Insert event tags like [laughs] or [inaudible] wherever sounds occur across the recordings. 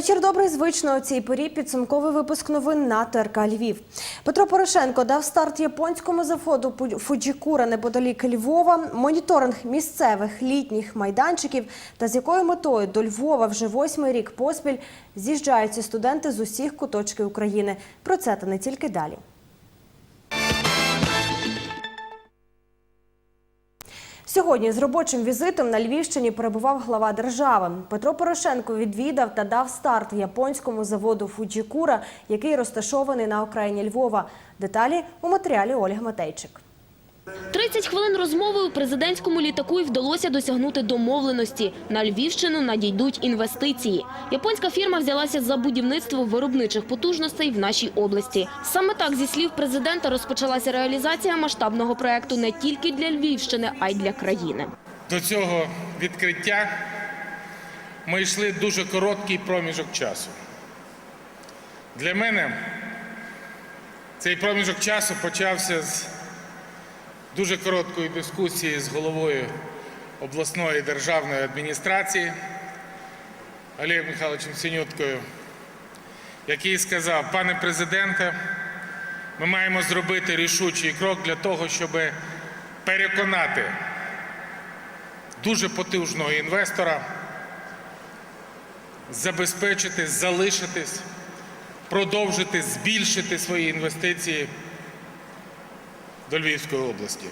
Вечір добрий, звично у цій порі підсумковий випуск новин на ТРК Львів. Петро Порошенко дав старт японському заводу Пу- Фуджікура неподалік Львова, моніторинг місцевих літніх майданчиків та з якою метою до Львова вже восьмий рік поспіль з'їжджаються студенти з усіх куточків України. Про це та не тільки далі. Сьогодні з робочим візитом на Львівщині перебував глава держави. Петро Порошенко відвідав та дав старт японському заводу Фуджікура, який розташований на окраїні Львова. Деталі у матеріалі Ольги Матейчик. 30 хвилин розмови у президентському літаку і вдалося досягнути домовленості. На Львівщину надійдуть інвестиції. Японська фірма взялася за будівництво виробничих потужностей в нашій області. Саме так, зі слів президента, розпочалася реалізація масштабного проекту не тільки для Львівщини, а й для країни. До цього відкриття ми йшли дуже короткий проміжок часу. Для мене цей проміжок часу почався з дуже короткої дискусії з головою обласної державної адміністрації Олегом Михайловичем Синюткою, який сказав, пане президенте, ми маємо зробити рішучий крок для того, щоб переконати дуже потужного інвестора забезпечити, залишитись, продовжити, збільшити свої інвестиції до Львівської області.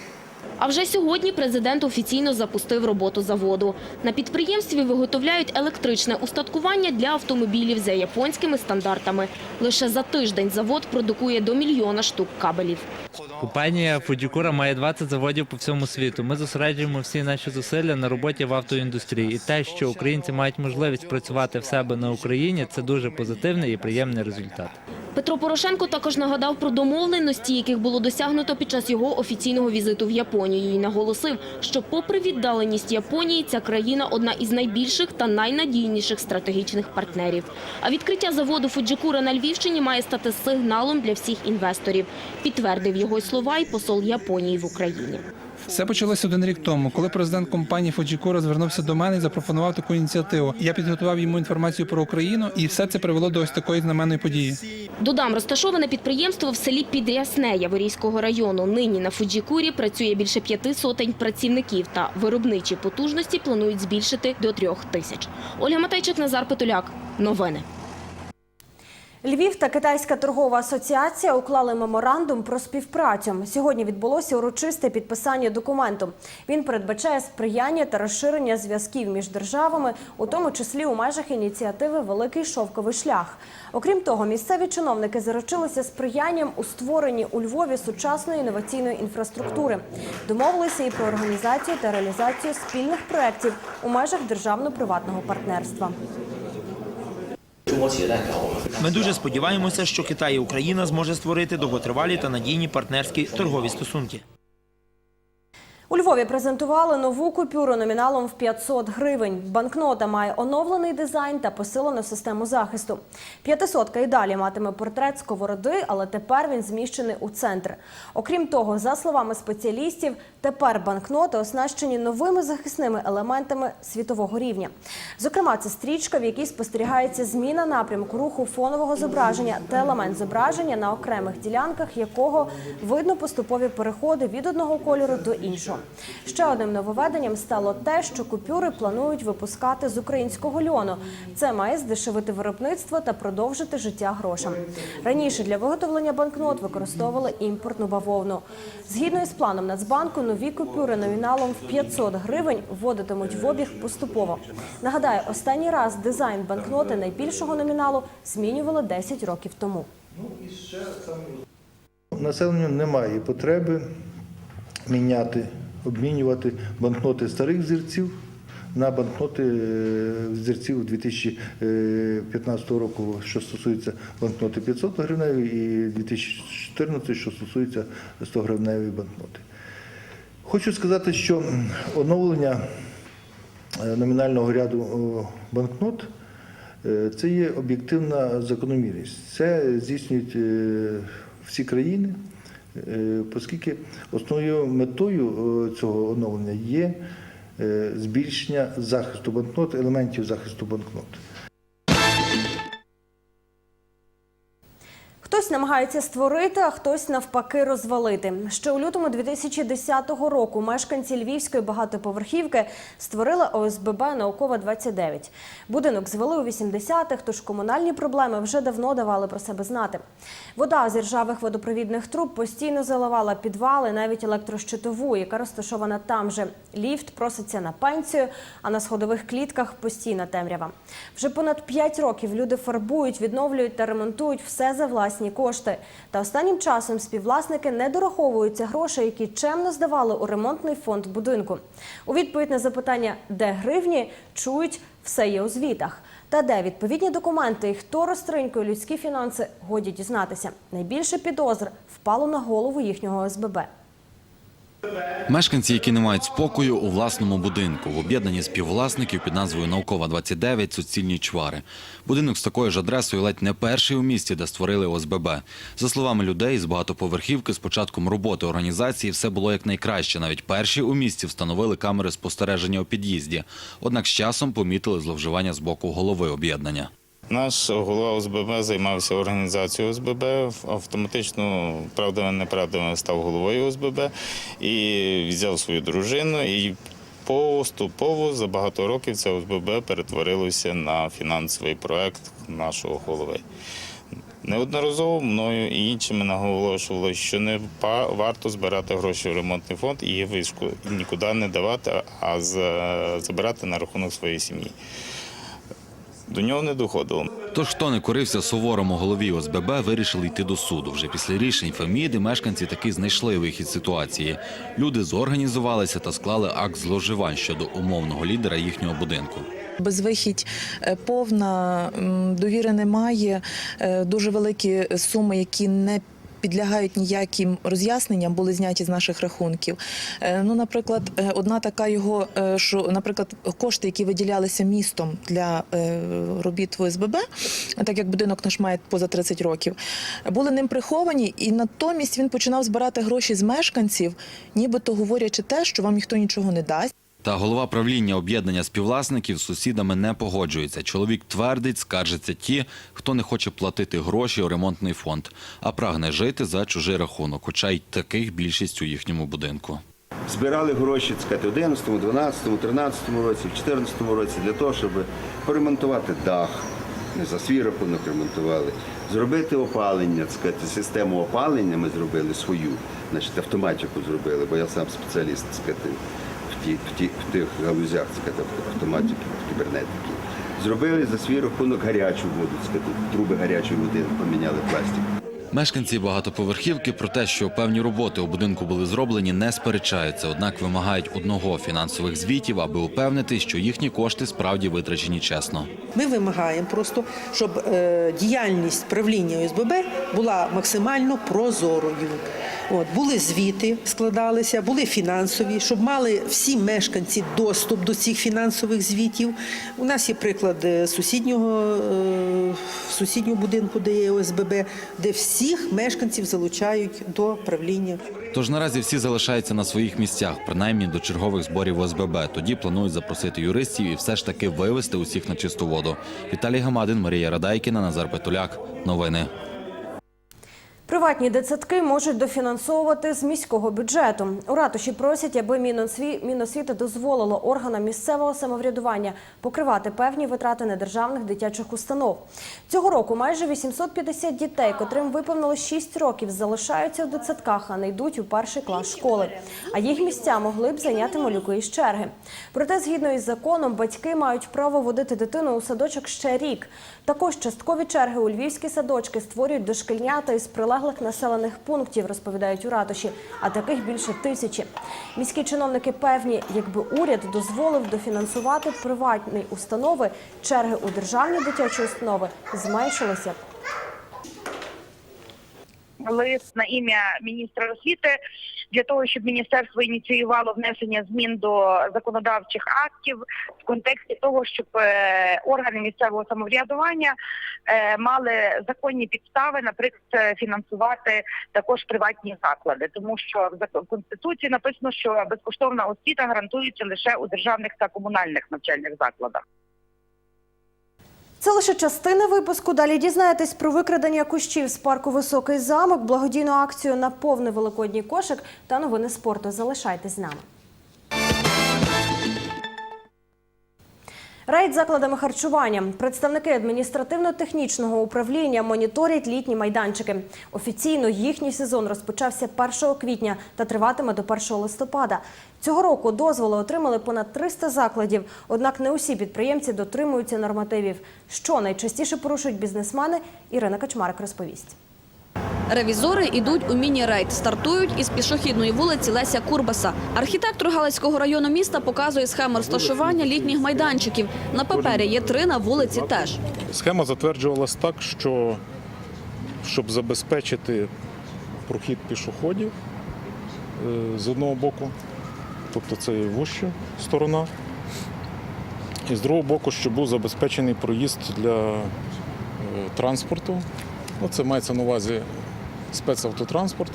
А вже сьогодні президент офіційно запустив роботу заводу. На підприємстві виготовляють електричне устаткування для автомобілів за японськими стандартами. Лише за тиждень завод продукує до мільйона штук кабелів. Компанія Fujikura має 20 заводів по всьому світу. Ми зосереджуємо всі наші зусилля на роботі в автоіндустрії. І те, що українці мають можливість працювати в себе на Україні, це дуже позитивний і приємний результат. Петро Порошенко також нагадав про домовленості, яких було досягнуто під час його офіційного візиту в Японію, і наголосив, що, попри віддаленість Японії, ця країна одна із найбільших та найнадійніших стратегічних партнерів. А відкриття заводу Фуджикура на Львівщині має стати сигналом для всіх інвесторів. Підтвердив його слова й посол Японії в Україні. Все почалося один рік тому, коли президент компанії Fujikura звернувся до мене і запропонував таку ініціативу. Я підготував йому інформацію про Україну, і все це привело до ось такої знаменної події. Додам, розташоване підприємство в селі Підрясне Яворівського району. Нині на Фуджікурі працює більше п'яти сотень працівників та виробничі потужності планують збільшити до трьох тисяч. Ольга Матейчик, Назар Петуляк. Новини. Львів та Китайська торгова асоціація уклали меморандум про співпрацю. Сьогодні відбулося урочисте підписання документу. Він передбачає сприяння та розширення зв'язків між державами, у тому числі у межах ініціативи Великий шовковий шлях. Окрім того, місцеві чиновники заручилися сприянням у створенні у Львові сучасної інноваційної інфраструктури. Домовилися і про організацію та реалізацію спільних проєктів у межах державно-приватного партнерства. Ми дуже сподіваємося, що Китай і Україна зможе створити довготривалі та надійні партнерські торгові стосунки. У Львові презентували нову купюру номіналом в 500 гривень. Банкнота має оновлений дизайн та посилену систему захисту. П'ятисотка і далі матиме портрет сковороди, але тепер він зміщений у центр. Окрім того, за словами спеціалістів, тепер банкноти оснащені новими захисними елементами світового рівня. Зокрема, це стрічка, в якій спостерігається зміна напрямку руху фонового зображення та елемент зображення, на окремих ділянках якого видно поступові переходи від одного кольору до іншого. Ще одним нововведенням стало те, що купюри планують випускати з українського льону. Це має здешевити виробництво та продовжити життя грошам. Раніше для виготовлення банкнот використовували імпортну бавовну. Згідно із планом Нацбанку, нові купюри номіналом в 500 гривень вводитимуть в обіг поступово. Нагадаю, останній раз дизайн банкноти найбільшого номіналу змінювали 10 років тому. Населенню немає потреби міняти, обмінювати банкноти старих зірців на банкноти е, зірців 2015 року, що стосується банкноти 500 гривневої, і 2014, що стосується 100 гривневої банкноти. Хочу сказати, що оновлення е, номінального ряду банкнот е, це є об'єктивна закономірність. Це здійснюють всі країни, оскільки основною метою е, цього оновлення є е, збільшення захисту банкнот, елементів захисту банкнот. Хтось намагається створити, а хтось навпаки розвалити. Ще у лютому 2010 року мешканці львівської багатоповерхівки створили ОСББ Наукова 29. Будинок звели у 80-х, тож комунальні проблеми вже давно давали про себе знати. Вода з ржавих водопровідних труб постійно заливала підвали, навіть електрощитову, яка розташована там же. Ліфт проситься на пенсію, а на сходових клітках постійна темрява. Вже понад 5 років люди фарбують, відновлюють та ремонтують все за власні кошти. Та останнім часом співвласники не дораховуються грошей, які чемно здавали у ремонтний фонд будинку. У відповідь на запитання, де гривні, чують все є у звітах. Та де відповідні документи і хто розтринькує людські фінанси, годі дізнатися. Найбільше підозр впало на голову їхнього ОСББ. Мешканці, які не мають спокою у власному будинку, в об'єднанні співвласників під назвою Наукова 29 суцільні чвари. Будинок з такою ж адресою ледь не перший у місті, де створили ОСББ. За словами людей з багатоповерхівки, з початком роботи організації все було якнайкраще. Навіть перші у місті встановили камери спостереження у під'їзді. Однак з часом помітили зловживання з боку голови об'єднання. Наш голова ОСББ займався організацією ОСББ, автоматично правдами неправдами став головою ОСББ і взяв свою дружину. І поступово за багато років це ОСББ перетворилося на фінансовий проект нашого голови. Неодноразово мною і іншими наголошували, що не варто збирати гроші в ремонтний фонд і вишку нікуди не давати, а за- забирати на рахунок своєї сім'ї. До нього не доходило. Тож, хто не корився суворому голові ОСББ, вирішили йти до суду. Вже після рішень Феміди мешканці таки знайшли вихід ситуації. Люди зорганізувалися та склали акт зловживань щодо умовного лідера їхнього будинку. Безвихідь е, повна, довіри немає, е, дуже великі суми, які не Підлягають ніяким роз'ясненням, були зняті з наших рахунків. Е, Ну, наприклад, е, одна така його, е, що, наприклад, кошти, які виділялися містом для робіт в ОСББ, так як будинок наш має поза 30 років, були ним приховані, і натомість він починав збирати гроші з мешканців, нібито говорячи те, що вам ніхто нічого не дасть. Та голова правління об'єднання співвласників з сусідами не погоджується. Чоловік твердить, скаржаться ті, хто не хоче платити гроші у ремонтний фонд, а прагне жити за чужий рахунок, хоча й таких більшість у їхньому будинку. збирали гроші сказати, в 11, 12, 13 році, в 14 році для того, щоб поремонтувати дах, не за свій рахунок ремонтували, зробити опалення, сказати, систему опалення ми зробили свою, значить автоматику зробили, бо я сам спеціаліст так сказати, в, ті, в, ті, в тих галузях автоматики, кібернетики. Зробили за свій рахунок гарячу воду, труби гарячої води поміняли пластик. Мешканці багатоповерхівки про те, що певні роботи у будинку були зроблені, не сперечаються, однак вимагають одного фінансових звітів, аби упевнити, що їхні кошти справді витрачені чесно. Ми вимагаємо просто, щоб е, діяльність правління ОСББ була максимально прозорою. От, були звіти, складалися, були фінансові, щоб мали всі мешканці доступ до цих фінансових звітів. У нас є приклад е, сусіднього, е, сусіднього будинку, де є ОСББ, де всіх мешканців залучають до правління. Тож наразі всі залишаються на своїх місцях, принаймні до чергових зборів ОСББ. Тоді планують запросити юристів і все ж таки вивести усіх на чисту воду. Віталій Гамадин, Марія Радайкіна, Назар Петуляк. Новини. Приватні дитсадки можуть дофінансовувати з міського бюджету. У ратуші просять, аби Міносві... Міносвіти дозволило органам місцевого самоврядування покривати певні витрати недержавних дитячих установ. Цього року майже 850 дітей, котрим виповнило 6 років, залишаються у дитсадках, а не йдуть у перший клас школи. А їх місця могли б зайняти малюки із черги. Проте, згідно із законом, батьки мають право водити дитину у садочок ще рік. Також часткові черги у львівські садочки створюють дошкільнята із прилеглих населених пунктів, розповідають у ратуші, а таких більше тисячі. Міські чиновники певні, якби уряд дозволив дофінансувати приватні установи, черги у державні дитячі установи зменшилися. лист на ім'я міністра освіти для того, щоб міністерство ініціювало внесення змін до законодавчих актів в контексті того, щоб е, органи місцевого самоврядування е, мали законні підстави, наприклад, фінансувати також приватні заклади, тому що в конституції написано, що безкоштовна освіта гарантується лише у державних та комунальних навчальних закладах. Це лише частина випуску. Далі дізнаєтесь про викрадення кущів з парку Високий замок, благодійну акцію на повний великодній кошик та новини спорту. Залишайтесь з нами. Рейд закладами харчування. Представники адміністративно-технічного управління моніторять літні майданчики. Офіційно їхній сезон розпочався 1 квітня та триватиме до 1 листопада. Цього року дозволи отримали понад 300 закладів. Однак не усі підприємці дотримуються нормативів. Що найчастіше порушують бізнесмени, Ірина Качмарик розповість. Ревізори йдуть у міні-рейд. Стартують із пішохідної вулиці Леся Курбаса. Архітектор Галицького району міста показує схему розташування літніх майданчиків. На папері є три на вулиці теж. Схема затверджувалась так, що щоб забезпечити прохід пішоходів е, з одного боку, тобто це є вуща сторона, і з другого боку, щоб був забезпечений проїзд для е, транспорту. Ну, це мається на увазі спецавтотранспорт.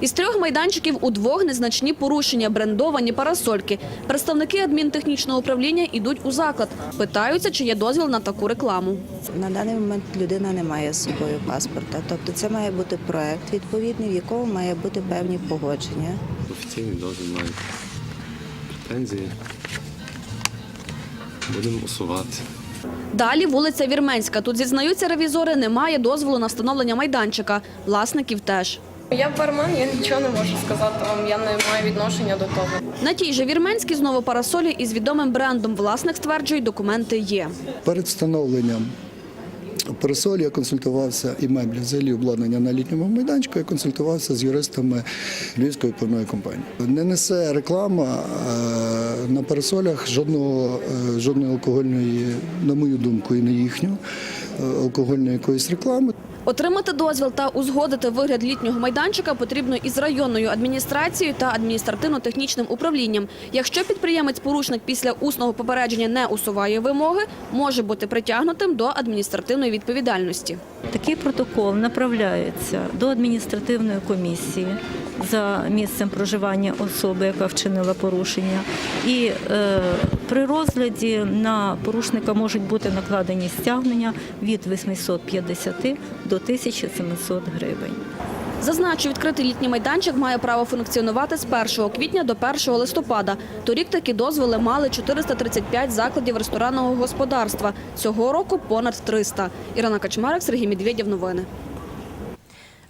Із трьох майданчиків у двох незначні порушення, брендовані парасольки. Представники адмінтехнічного управління йдуть у заклад. Питаються, чи є дозвіл на таку рекламу. На даний момент людина не має з собою паспорта. Тобто це має бути проект відповідний, в якому має бути певні погодження. Офіційний дозвіл мають претензії. Будемо усувати. Далі вулиця Вірменська. Тут зізнаються ревізори, немає дозволу на встановлення майданчика. Власників теж. Я бармен, я нічого не можу сказати вам, я не маю відношення до того. На тій же Вірменській знову парасолі із відомим брендом. Власник стверджує, документи є. Перед встановленням парасолі я консультувався і меблі, взагалі обладнання на літньому майданчику, я консультувався з юристами Львівської пивної компанії. Не несе реклама е, на парасолях жодного, е, жодної алкогольної, на мою думку, і на їхню, е, алкогольної якоїсь реклами. Отримати дозвіл та узгодити вигляд літнього майданчика потрібно із районною адміністрацією та адміністративно-технічним управлінням. Якщо підприємець-порушник після усного попередження не усуває вимоги, може бути притягнутим до адміністративної відповідальності. Такий протокол направляється до адміністративної комісії за місцем проживання особи, яка вчинила порушення. І е, при розгляді на порушника можуть бути накладені стягнення від 850 до 1700 гривень. Зазначу, відкритий літній майданчик має право функціонувати з 1 квітня до 1 листопада. Торік такі дозволи мали 435 закладів ресторанного господарства. Цього року понад 300. Ірина Качмарик, Сергій Медведєв. Новини.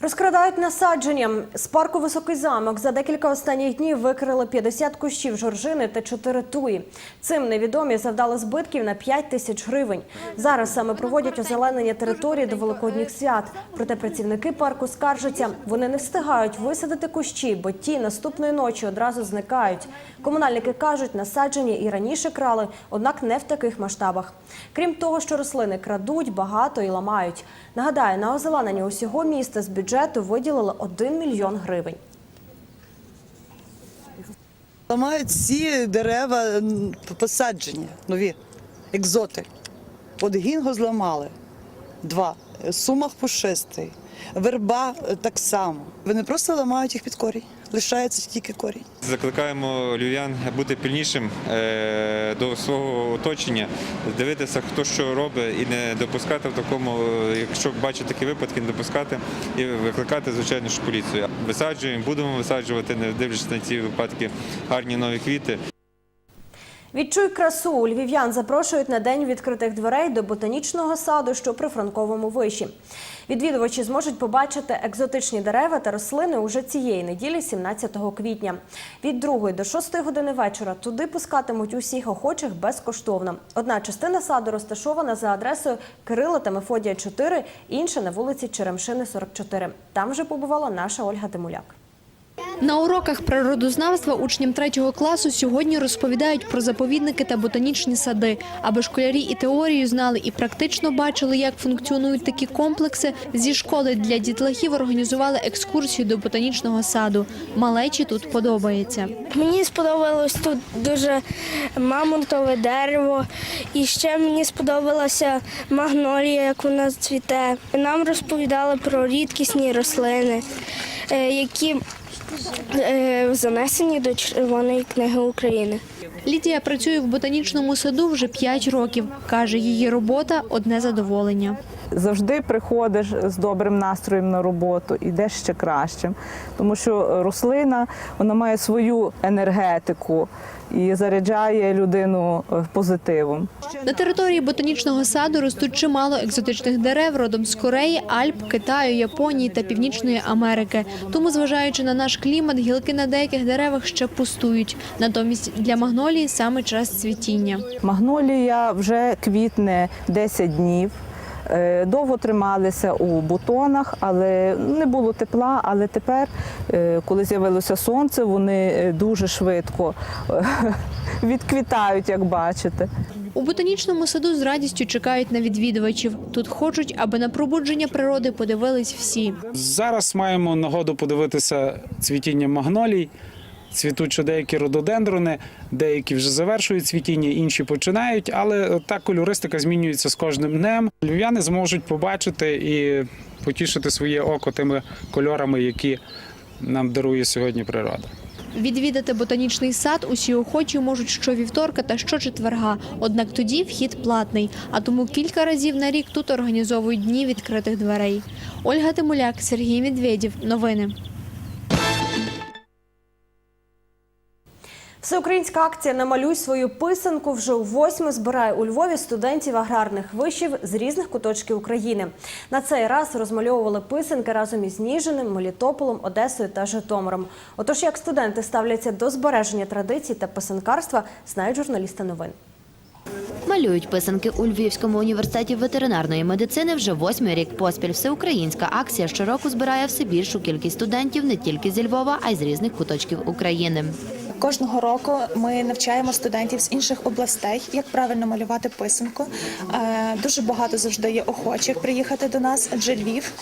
Розкрадають насадження. З парку Високий замок за декілька останніх днів викрили 50 кущів жоржини та 4 туї. Цим невідомі завдали збитків на 5 тисяч гривень. Зараз саме проводять озеленення території до великодніх свят. Проте працівники парку скаржаться, вони не встигають висадити кущі, бо ті наступної ночі одразу зникають. Комунальники кажуть, насадження і раніше крали, однак не в таких масштабах. Крім того, що рослини крадуть, багато і ламають. Нагадаю, на озеленення усього міста з бюджету виділили 1 мільйон гривень. Ламають всі дерева посадження, нові, екзоти. От гінго зламали два, сумах пушистий, верба е, так само. Вони просто ламають їх під корінь. Лишається тільки корінь. Закликаємо львів'ян бути пильнішим е, до свого оточення, дивитися, хто що робить, і не допускати в такому, якщо бачить такі випадки, не допускати і викликати, звичайно ж, поліцію. Висаджуємо, будемо висаджувати, не дивлячись на ці випадки, гарні нові квіти. Відчуй красу. Львів'ян запрошують на день відкритих дверей до ботанічного саду, що при франковому виші. Відвідувачі зможуть побачити екзотичні дерева та рослини уже цієї неділі, 17 квітня. Від 2 до 6 години вечора туди пускатимуть усіх охочих безкоштовно. Одна частина саду розташована за адресою Кирила та Мефодія 4, інша на вулиці Черемшини 44. Там вже побувала наша Ольга Демуляк. На уроках природознавства учням третього класу сьогодні розповідають про заповідники та ботанічні сади. Аби школярі і теорію знали, і практично бачили, як функціонують такі комплекси, зі школи для дітлахів організували екскурсію до ботанічного саду. Малечі тут подобається. Мені сподобалось тут дуже мамонтове дерево, і ще мені сподобалася магнолія, як вона цвіте. Нам розповідали про рідкісні рослини, е, які занесені до Червоної книги України. Лідія працює в ботанічному саду вже 5 років. Каже, її робота одне задоволення. Завжди приходиш з добрим настроєм на роботу, йдеш ще кращим, тому що рослина вона має свою енергетику і заряджає людину е, позитивом. На території ботанічного саду ростуть чимало екзотичних дерев родом з Кореї, Альп, Китаю, Японії та Північної Америки. Тому, зважаючи на наш клімат, гілки на деяких деревах ще пустують. Натомість для магнолії саме час цвітіння. Магнолія вже квітне 10 днів. Е, Довго трималися у бутонах, але не було тепла. Але тепер, е, коли з'явилося сонце, вони е, дуже швидко [laughs] відквітають, як бачите. У ботанічному саду з радістю чекають на відвідувачів. Тут хочуть, аби на пробудження природи подивились всі. Зараз маємо нагоду подивитися цвітіння магнолій. Цвітуть ще деякі рододендрони, деякі вже завершують цвітіння, інші починають, але та кольористика змінюється з кожним днем. Львів'яни зможуть побачити і потішити своє око тими кольорами, які нам дарує сьогодні природа. Відвідати ботанічний сад усі охочі можуть щовівторка та щочетверга. Однак тоді вхід платний, а тому кілька разів на рік тут організовують дні відкритих дверей. Ольга Тимуляк, Сергій Медведєв. Новини. Всеукраїнська акція Намалюй свою писанку вже у восьми збирає у Львові студентів аграрних вишів з різних куточків України. На цей раз розмальовували писанки разом із Ніжиним, Мелітополем, Одесою та Житомиром. Отож, як студенти ставляться до збереження традицій та писанкарства, знають журналісти новин. Малюють писанки у Львівському університеті ветеринарної медицини вже восьмий рік поспіль. Всеукраїнська акція щороку збирає все більшу кількість студентів не тільки зі Львова, а й з різних куточків України. Кожного року ми навчаємо студентів з інших областей, як правильно малювати писанку. Е, Дуже багато завжди є охочих приїхати до нас, адже Львів.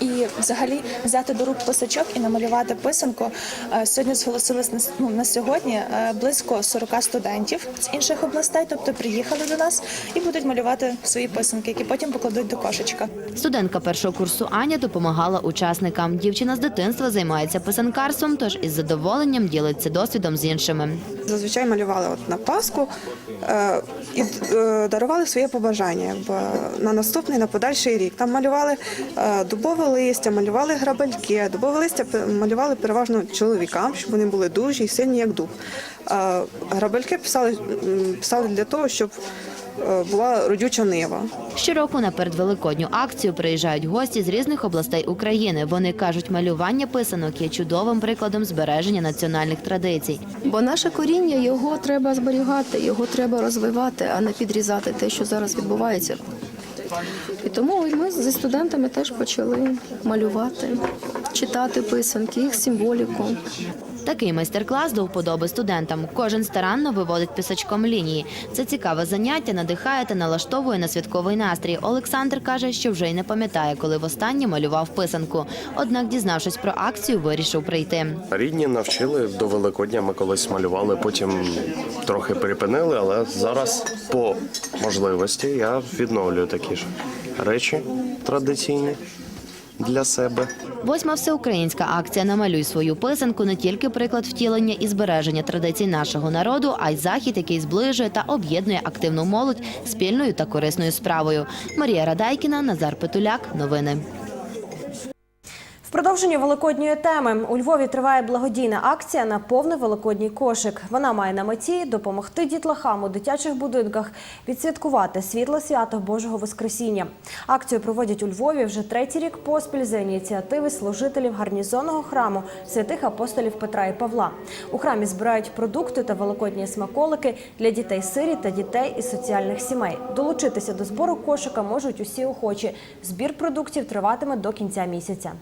І взагалі взяти до рук писачок і намалювати писанку. Е, Сьогодні зголосилось на, ну, на сьогодні е, близько 40 студентів з інших областей, тобто приїхали до нас і будуть малювати свої писанки, які потім покладуть до кошечка. Студентка першого курсу Аня допомагала учасникам. Дівчина з дитинства займається писанкарством, тож із задоволенням ділиться досвідом з іншими. Зазвичай малювали от на Пасху е, і дарували своє побажання на наступний, на подальший рік. Там малювали е, дубове листя, малювали грабельки. Дубове листя малювали переважно чоловікам, щоб вони були дужі і сильні, як дуб. Е, грабельки писали, писали для того, щоб е, була родюча нива. Щороку на передвеликодню акцію приїжджають гості з різних областей України. Вони кажуть, малювання писанок є чудовим прикладом збереження національних традицій. Бо наше коріння його треба зберігати, його треба розвивати, а не підрізати те, що зараз відбувається. І тому ми зі студентами теж почали малювати, читати писанки, їх символіку. Такий майстер-клас до вподоби студентам. Кожен старанно виводить писачком лінії. Це цікаве заняття, надихає та налаштовує на святковий настрій. Олександр каже, що вже й не пам'ятає, коли востаннє малював писанку. Однак, дізнавшись про акцію, вирішив прийти. Рідні навчили до Великодня. Ми колись малювали, потім трохи припинили, але зараз по можливості я відновлюю такі ж речі традиційні для себе. Восьма всеукраїнська акція Намалюй свою писанку не тільки приклад втілення і збереження традицій нашого народу, а й захід, який зближує та об'єднує активну молодь спільною та корисною справою. Марія Радайкіна, Назар Петуляк. Новини. В продовження великодньої теми у Львові триває благодійна акція на повний великодній кошик. Вона має на меті допомогти дітлахам у дитячих будинках відсвяткувати світле свято Божого Воскресіння. Акцію проводять у Львові вже третій рік поспіль за ініціативи служителів гарнізонного храму святих апостолів Петра і Павла. У храмі збирають продукти та великодні смаколики для дітей сиріт та дітей із соціальних сімей. Долучитися до збору кошика можуть усі охочі. Збір продуктів триватиме до кінця місяця.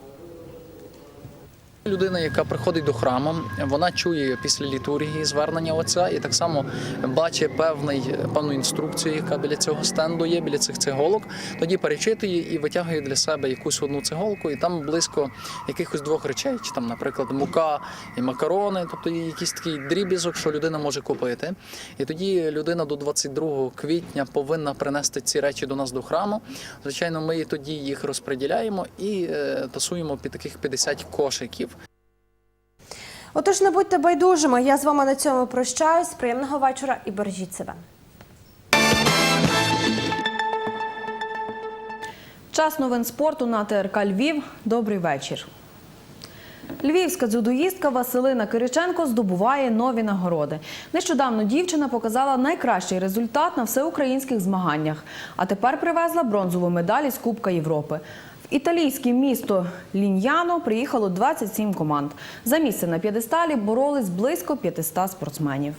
Людина, яка приходить до храму, вона чує після літургії звернення отця і так само бачить певний, певну інструкцію, яка біля цього стенду є, біля цих цеголок. Тоді перечитує і витягує для себе якусь одну цеголку, і там близько якихось двох речей, чи там, наприклад, мука і макарони, тобто є якийсь такий дрібізок, що людина може купити. І тоді людина до 22 квітня повинна принести ці речі до нас до храму. Звичайно, ми тоді їх розподіляємо і е, тасуємо під таких 50 кошиків. Отож, не будьте байдужими. Я з вами на цьому прощаюсь. Приємного вечора і бережіть себе. Час новин спорту на ТРК Львів. Добрий вечір. Львівська дзюдоїстка Василина Кириченко здобуває нові нагороди. Нещодавно дівчина показала найкращий результат на всеукраїнських змаганнях, а тепер привезла бронзову медаль із Кубка Європи. Італійське місто Ліньяно приїхало 27 команд. За місце на п'єдесталі боролись близько 500 спортсменів.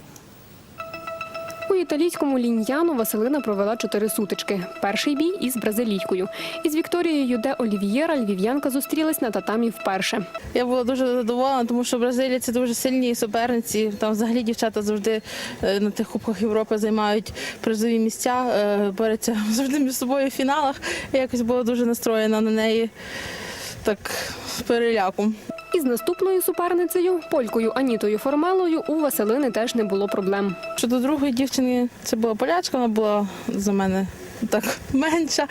У італійському ліньяну Василина провела чотири сутички. Перший бій із бразилійкою. Із Вікторією де Олів'єра львів'янка зустрілась на татамі вперше. Я була дуже задоволена, тому що Бразилія це дуже сильні суперниці. Там взагалі дівчата завжди е, на тих кубках Європи займають призові місця, е, борються [laughs] завжди між собою в фіналах. Я якось була дуже настроєна на неї так з переляком. Із наступною суперницею, полькою Анітою Формелою, у Василини теж не було проблем. Щодо другої дівчини, це була полячка, вона була за мене так [laughs] менша.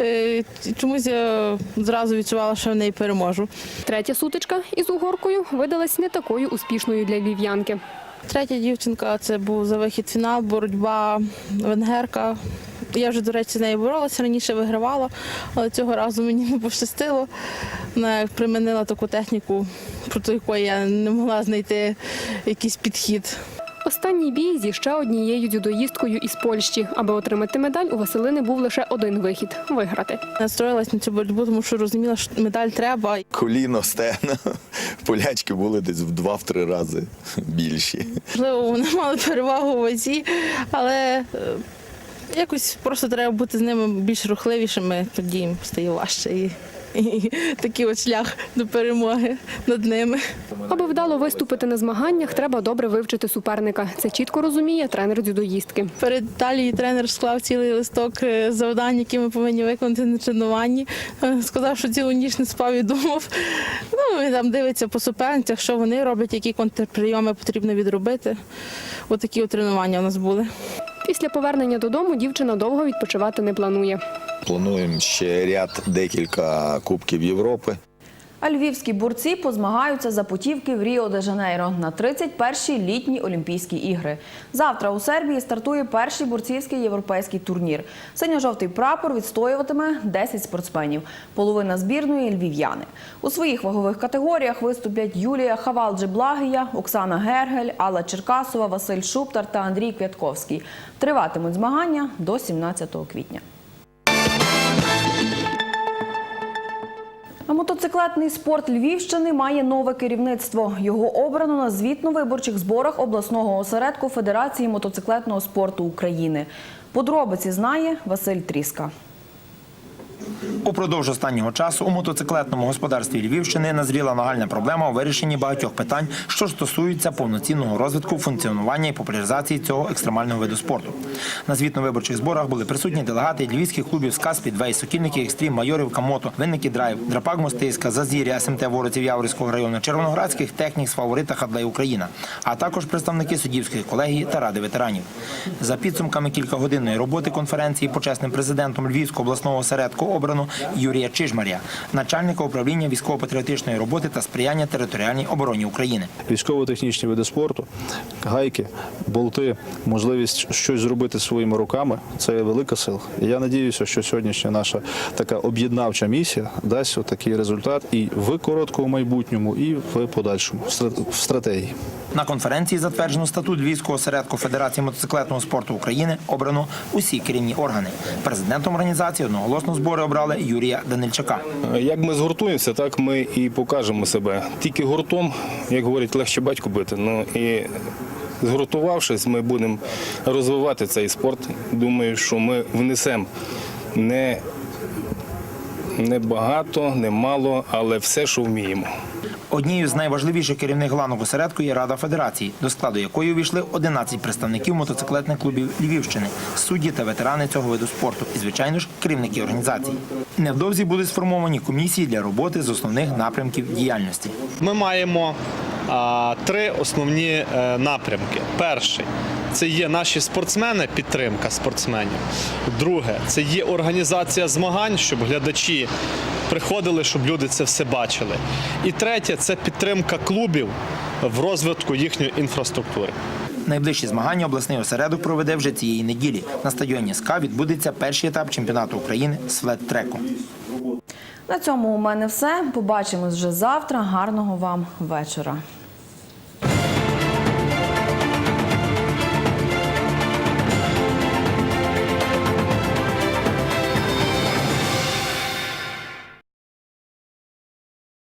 Е, Чомусь я зразу відчувала, що в неї переможу. Третя сутичка із угоркою видалась не такою успішною для львів'янки. Третя дівчинка це був за вихід фінал, боротьба венгерка. Я вже, до речі, з нею боролася, раніше вигравала, але цього разу мені не пощастило. Вона примінила таку техніку, проти якої я не могла знайти якийсь підхід. Останній бій зі ще однією дзюдоїсткою із Польщі. Аби отримати медаль, у Василини був лише один вихід виграти. Настроїлась на цю боротьбу, тому що розуміла, що медаль треба. Коліно, стегна. Полячки були десь в два-три рази більші. Можливо, вони мали перевагу у вазі, але е, якось просто треба бути з ними більш рухливішими, тоді їм стає важче. І, і такий от шлях до перемоги над ними. Аби вдало виступити на змаганнях, треба добре вивчити суперника. Це чітко розуміє тренер дзюдоїстки. Перед Італією тренер склав цілий листок е, завдань, які ми повинні виконати на тренуванні. Е, Сказав, що цілу ніч не спав і думав. Ну, він там дивиться по суперницях, що вони роблять, які контрприйоми потрібно відробити. Отакі от тренування у нас були. Після повернення додому дівчина довго відпочивати не планує. Плануємо ще ряд декілька кубків Європи. А львівські борці позмагаються за путівки в Ріо де Жанейро на 31-й літні Олімпійські ігри. Завтра у Сербії стартує перший борцівський європейський турнір. Синьо-жовтий прапор відстоюватиме 10 спортсменів. Половина збірної львів'яни. У своїх вагових категоріях виступлять Юлія Хавалджи-Благія, Оксана Гергель, Алла Черкасова, Василь Шуптар та Андрій Квятковський. Триватимуть змагання до 17 квітня. Мотоциклетний спорт Львівщини має нове керівництво. Його обрано на звітно-виборчих зборах обласного осередку Федерації мотоциклетного спорту України. Подробиці знає Василь Тріска. Упродовж останнього часу у мотоциклетному господарстві Львівщини назріла нагальна проблема у вирішенні багатьох питань, що стосуються повноцінного розвитку, функціонування і популяризації цього екстремального виду спорту. На звітно-виборчих зборах були присутні делегати львівських клубів «Сказ», «Підвей», «Сокільники», «Екстрім», «Майорів», «Камото», «Винники Драйв», «Драпак», «Мостиська», «Зазір'я», СМТ «Воротів» Яворівського району, «Червоноградських», «Технік», «Фаворита», «Хадлей Україна», а також представники суддівської колегії та ради ветеранів. За підсумками кількагодинної роботи конференції почесним президентом Львівського обласного осередку обрано Юрія Чижмаря, начальника управління військово-патріотичної роботи та сприяння територіальній обороні України. Військово-технічні види спорту, гайки, болти, можливість щось зробити своїми руками це велика сила. Я надіюся, що сьогоднішня наша така об'єднавча місія дасть такий результат і в короткому майбутньому, і в подальшому в стратегії. На конференції затверджено статут Львівського осередку Федерації мотоциклетного спорту України. Обрано усі керівні органи. Президентом організації одноголосно збори обрали Юрія Данильчака. Як ми згуртуємося, так ми і покажемо себе. Тільки гуртом, як говорять, легше батьку бити. Ну і згуртувавшись, ми будемо розвивати цей спорт. Думаю, що ми внесемо не, не багато, не мало, але все, що вміємо. Однією з найважливіших керівних ланок осередку є Рада Федерації, до складу якої увійшли 11 представників мотоциклетних клубів Львівщини, судді та ветерани цього виду спорту і, звичайно ж, керівники організацій. Невдовзі будуть сформовані комісії для роботи з основних напрямків діяльності. Ми маємо три основні е, напрямки. Перший це є наші спортсмени, підтримка спортсменів. Друге це є організація змагань, щоб глядачі приходили, щоб люди це все бачили. І третє це підтримка клубів в розвитку їхньої інфраструктури. Найближчі змагання обласний осередок проведе вже цієї неділі. На стадіоні СКА відбудеться перший етап чемпіонату України з флет-треку. На цьому у мене все. Побачимось вже завтра. Гарного вам вечора.